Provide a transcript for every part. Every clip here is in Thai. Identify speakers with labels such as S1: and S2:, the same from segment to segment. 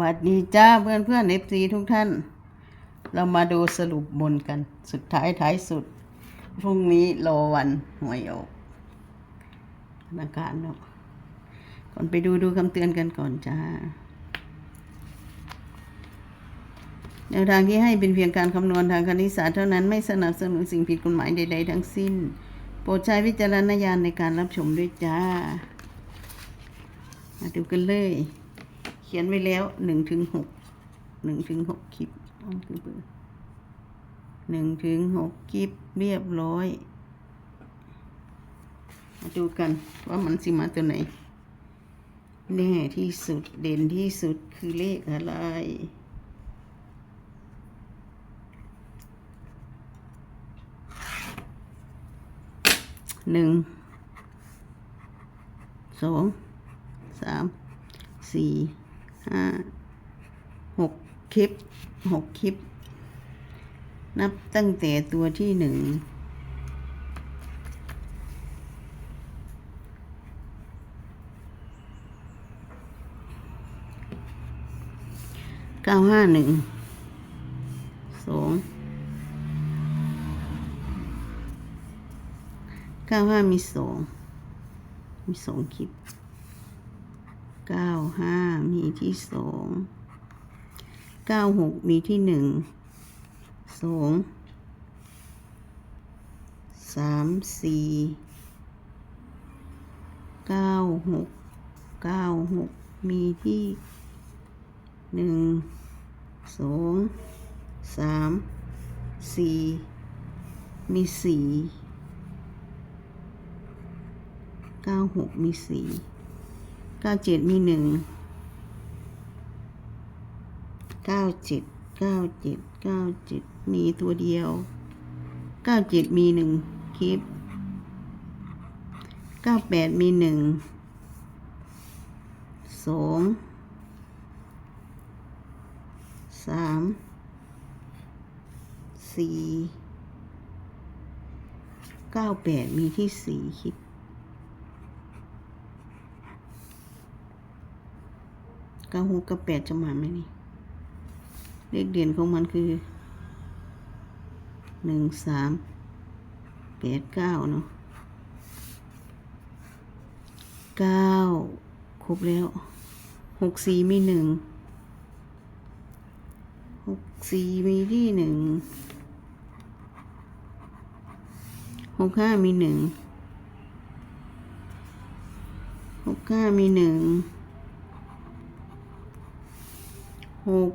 S1: วัสดีจ้าเพื่อนเพื่อนเอฟซีทุกท่าน เรามาดูสรุปบนกัน สุดท้ายท้ายสุด พรุ่งนี้รอวันหวยออกธนาคารเนาะก่อนไปดูดูคำเตือนกันก่อนจ้า แนวทางที่ให้เป็นเพียงการคำนวณทางคณิตศาสตร์เท่านั้นไม่สนับสนุนสิ่งผิดกฎหมายใด ๆ ทั้งสิ้น โปรดใช้วิจารณญาณในการรับชมด้วยจ้า มาดูกันเลย เขียนไว้แล้วหนึ่งถึงหกหนึ่งถึงหกคลิปเอาคือเบอร์หนึ่งถึงหกคลิปเรียบร้อย มาดูกันว่ามันสิมาตัวไหน แน่ที่สุดเด่นที่สุดคือเลขอะไรหนึ่งสองสามสี่ ห้าหกคลิปหกคลิป นับตั้งแต่ตัวที่หนึ่งเก้าห้าหนึ่งสองเก้าห้ามีสองมีสองคลิป เก้าห้ามีที่สองเก้าหกมีที่หนึ่งสองสามสี่เก้าหกเก้าหกมีที่หนึ่งสองสามสี่มีสี่เก้าหกมีสี่ เก้าเจ็ดมีหนึ่งเก้าเจ็ดเก้าเจ็ดเก้าเจ็ดมีตัวเดียวเก้าเจ็ดมีหนึ่งคลิปเก้าแปดมีหนึ่งสองสามสี่เก้าแปดมีที่สี่คลิป เก้าหกกับแปดจะมาไหมนี่ เลขเด่นของมันคือหนึ่งสามแปดเก้าเนาะเก้าครบแล้วหกสี่มีหนึ่งหกสี่มีที่หนึ่งหกห้ามีหนึ่งหกห้ามีหนึ่ง หก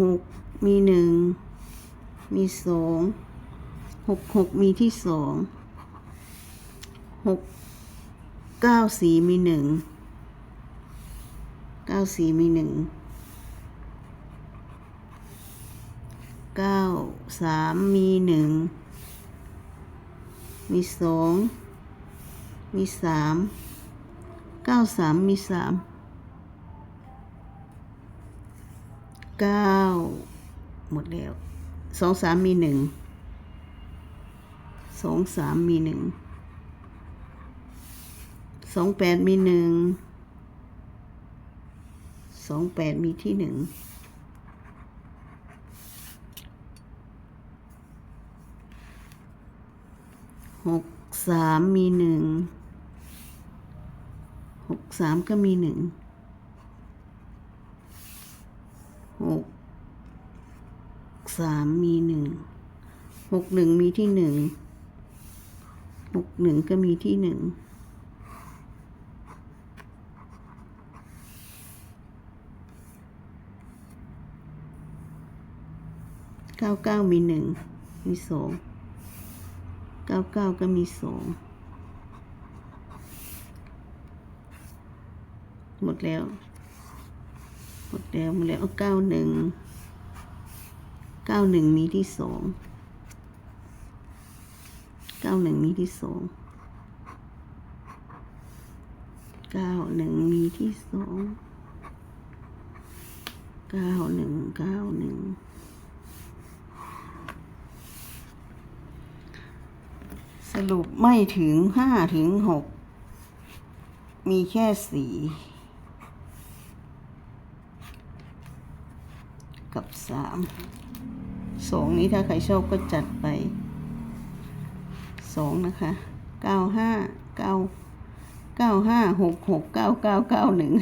S1: หกมีหนึ่งมีสองหกหกมีที่สองหกเก้าสี่มีหนึ่งเก้าสี่มีหนึ่งเก้าสามมีหนึ่งมีสองมีสามเก้าสามมีสาม เก้าหมดแล้วสองสามมีหนึ่งสองสามมีหนึ่งสองแปดมีหนึ่งสองแปดมีที่หนึ่งหกสามมีหนึ่งหกสามก็มีหนึ่ง หกสามมีหนึ่งหกหนึ่งมีที่หนึ่งหกหนึ่งก็มีที่หนึ่งเก้าเก้ามีหนึ่งมีสองเก้าเก้าก็มีสองหมดแล้ว ดแล้วหมดแล้วเก้าหนึ่งเก้าหนึ่งมีที่สองเก้าหนึ่งมีที่สองเก้าหนึ่งมีที่สองเก้าหนึ่งเก้าหนึ่งสรุปไม่ถึงห้าถึงหกมีแค่สี่ กับสามสองนี้ถ้าใครชอบก็จัดไปสองนะคะเก้าห้าเก้าเก้าห้าหกหกเก้าเก้าเก้าหนึ่ง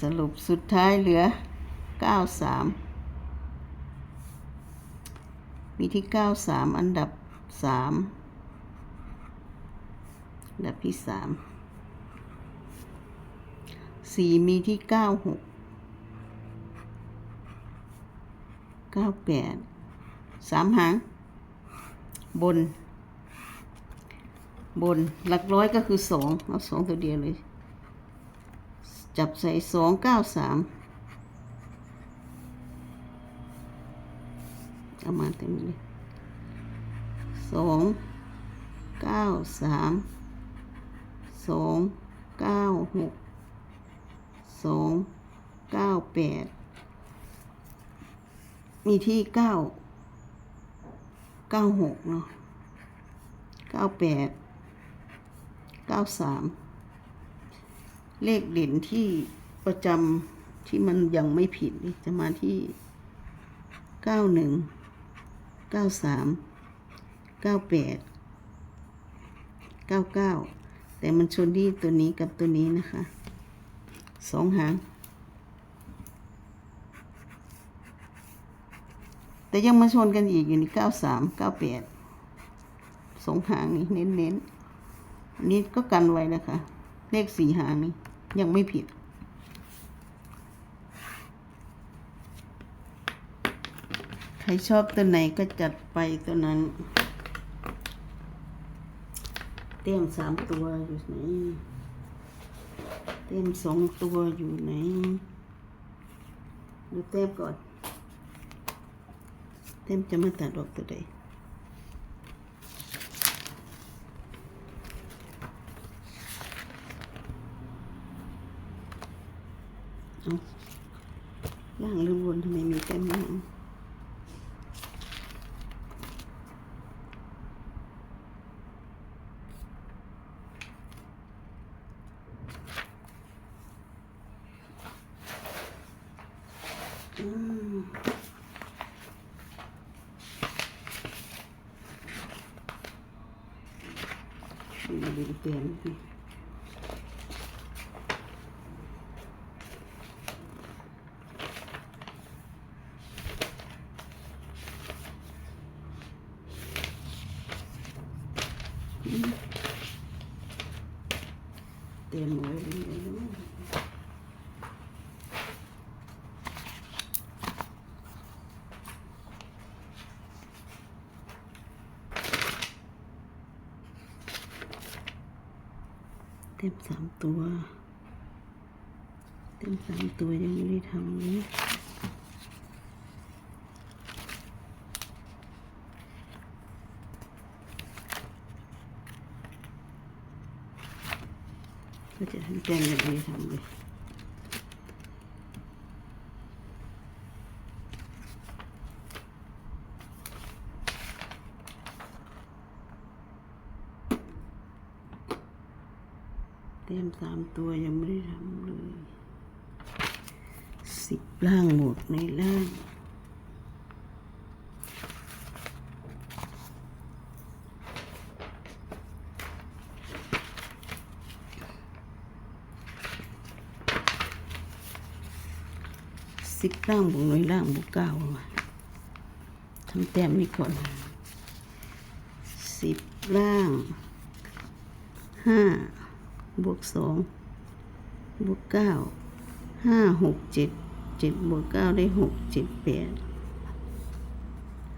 S1: สรุปสุดท้ายเหลือเก้าสามมีที่เก้าสามอันดับสามอันดับที่สามสี่มีที่เก้าหก เก้าแปดสามหาง บน บนหลักร้อยก็คือสองเอาสองตัวเดียวเลย จับใส่สองเก้าสามเอามาเต็มเลยสองเก้าสามสองเก้าหกสองเก้าแปด มีที่เก้าเก้าหกเนาะเก้าแปดเก้าสามเลขเด่นที่ประจำที่มันยังไม่ผิดจะมาที่เก้าหนึ่งเก้าสามเก้าแปดเก้าเก้าแต่มันชนที่ตัวนี้กับตัวนี้นะคะสองหาง แต่ยังมาชนกันอีกอยู่นี่เก้าสามเก้าแปดสองหางนี่เน้นเน้นๆอันนี้ก็กันไว้นะคะ เลขสี่หางนี่ยังไม่ผิด ใครชอบตัวไหนก็จัดไปตัวนั้น เต็มสามตัวอยู่ไหน เต็มสองตัวอยู่ไหน ดูเต็มก่อน ต็มจะมาตัดออกตัวใดเอาล่างหรือบนทำไมมีเต็มล่างอืม ดูดูเต็มสิ เเติมสามตัว เต็มสามตัวยังไม่ได้ทำเลยก็จะทำแกงแบบนี้ทำเลย สามตัวยังไม่ได้ทำเลยสิบล่างบวกในล่างสิบล่างบวกในล่างบวกเก้าว่ะทำแต้มนี้ก่อนสิบล่างห้า บวกสองบวกเก้าห้าหกเจ็ดเจ็ดบวกเก้าได้หกเจ็ดแปด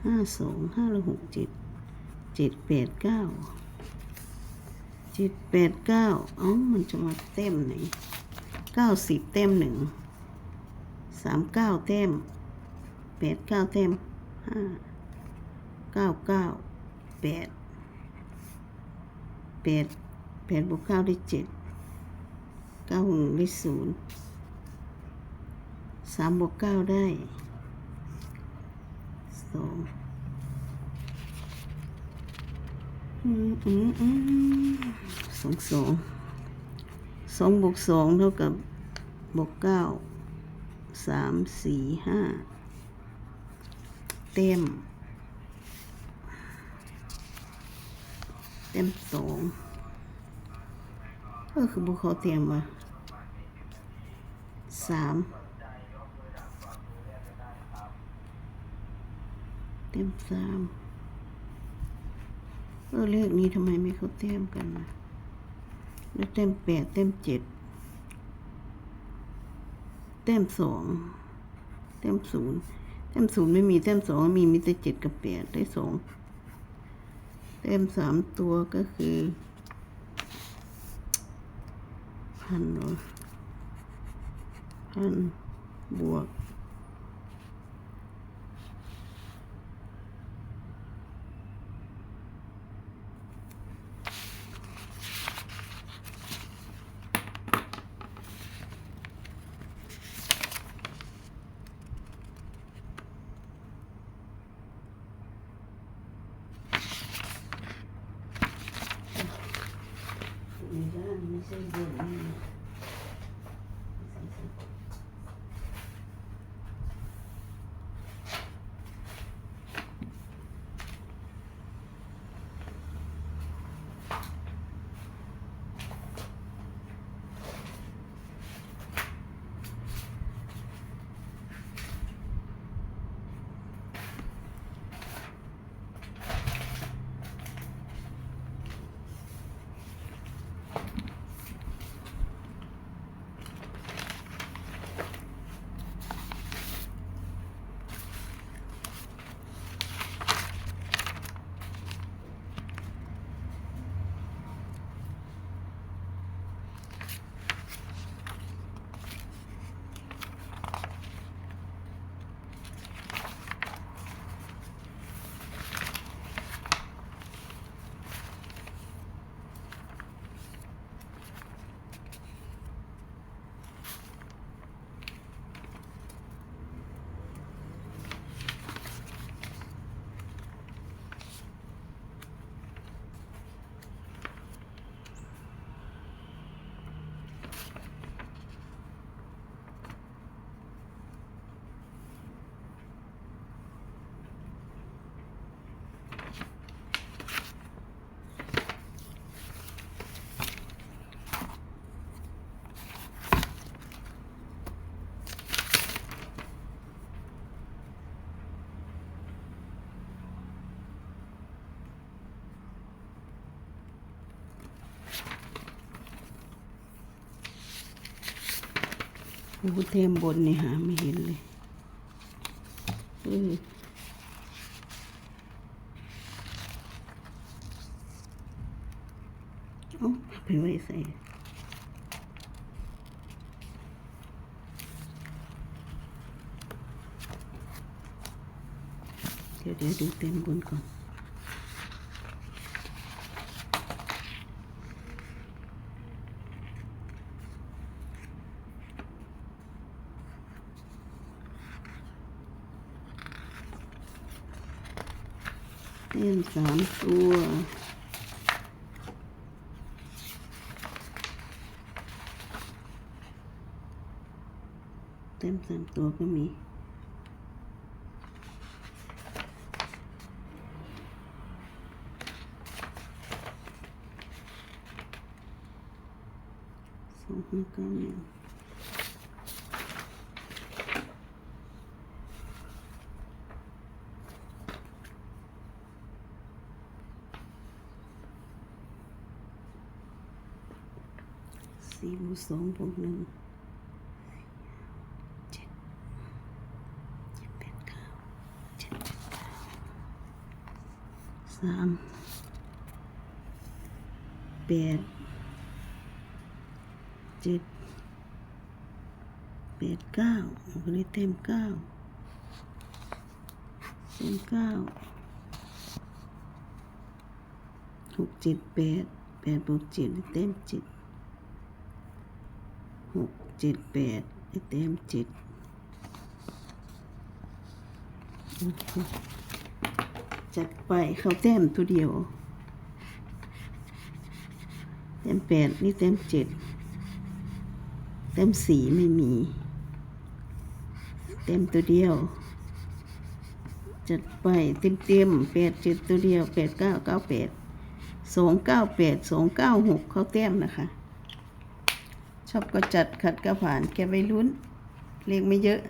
S1: ห้าสองห้าแล้วหกเจ็ดเจ็ดแปดเก้าเจ็ดแปดเก้าเอ้ามันจะมาเต็มไหนเก้าสิบเต็มหนึ่งสามเก้าเต็มแปดเก้าเต็มห้าเก้าเก้าแปดแปด แปดบวกเก้าได้เจ็ดเก้าหนึ่งได้ศูนย์สามบวกเก้าได้สองอืมอืมอืมสองสองสองบวกสองเท่ากับบวกเก้าสามสี่ห้าเต็มเต็มสอง เออคือบุเขาเตรียมมาสามเต็มสามเออเลขนี้ทำไมไม่เขาเตรียมกันนะแล้วเต็มแปดเต็มเจ็ดเต็มสองเต็มศูนย์เต็มศูนย์ไม่มีเต็มสองมีมีแต่เจ็ดกับแปดได้สองเต็มสามตัวก็คือ พันเหรอพันบวก โอ้เทมบนนี่หาไม่เห็นเลยเออเอไปไว้ใส่เดี๋ยวเดี๋ยวดูเต็มบนก่อน สามตัวเต็มสามตัวก็มีสองห้าเก้าหนึ่ง สี่บวกสองบวกหนึ่งเจ็ดเจ็ดแปดเก้าเจ็ดแปดเก้าสามแปดเจ็ดแปดเก้าก็เลยเต็มเก้าเต็มเก้าหกเจ็ดแปดแปดบวกเจ็ดเต็มเจ็ด หกเจ็ดแปดได้เต็มเจ็ดจัดไปเขาแต้มตัวเดียวเต็มแปดนี่เต็มเจ็ดเต็มสีไม่มี เต็มตัวเดียว จัดไปเต็มเต็มแปดเจ็ดตัวเดียวแปดเก้าเก้าแปดสองเก้าแปดสองเก้าหกเขาแต้มนะคะ อบก็จัดขัดก็ผ่านแกไปลุ้น เลขไม่เยอะ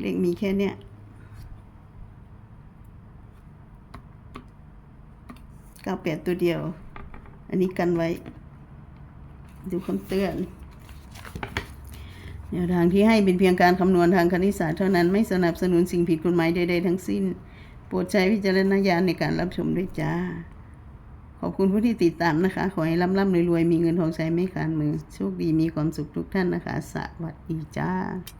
S1: เลขมีแค่เนี้ยเก้าแปดตัวเดียว อันนี้กันไว้ ดูคำเตือนแนวทางที่ให้เป็นเพียงการคำนวณทางคณิตศาสตร์เท่านั้นไม่สนับสนุนสิ่งผิดกฎหมายใดๆทั้งสิ้น โปรดใช้วิจารณญาณในการรับชมด้วยจ้า ขอบคุณผู้ที่ติดตามนะคะ ขอให้ร่ำๆรวยๆมีเงินทองใช้ไม่ขาดมือ โชคดีมีความสุขทุกท่านนะคะ สวัสดีจ้า